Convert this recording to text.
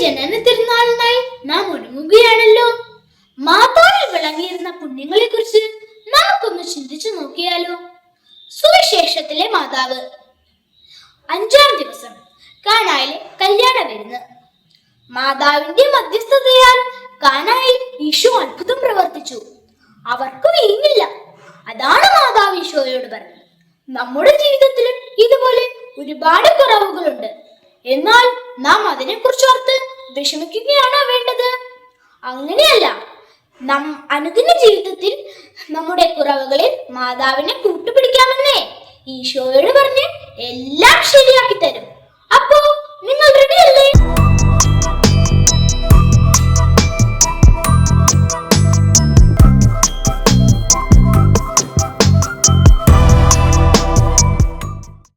ജനന തിരുനാളിനായി നാം ഒരുങ്ങുകയാണല്ലോ. മാതാവിൽ വിളങ്ങിയിരുന്ന പുണ്യങ്ങളെ കുറിച്ച് നമുക്കൊന്ന് ചിന്തിച്ചു നോക്കിയാലോ? സുവിശേഷത്തിലെ മാതാവ്. അഞ്ചാം ദിവസം കാനായിലെ കല്യാണ വിരുന്ന്. മാതാവിന്റെ മധ്യസ്ഥതയാൽ കാനായിൽ ഈശോ അത്ഭുതം പ്രവർത്തിച്ചു. അവർക്ക് വീഞ്ഞില്ല അതാണ് മാതാവ് ഈശോയോട് പറഞ്ഞത്. നമ്മുടെ ജീവിതത്തിലും ഇതുപോലെ ഒരുപാട് കുറവുകളുണ്ട്. എന്നാൽ നാം അതിനെക്കുറിച്ച് ഓർത്ത് വിഷമിക്കുകയാണോ വേണ്ടത്? അങ്ങനെയല്ല. നം അനുദിന ജീവിതത്തിൽ നമ്മുടെ കുറവുകളിൽ മാതാവിനെ കൂട്ടുപിടിക്കാമെന്നേ ഈശോയോട് പറഞ്ഞ് എല്ലാം തരും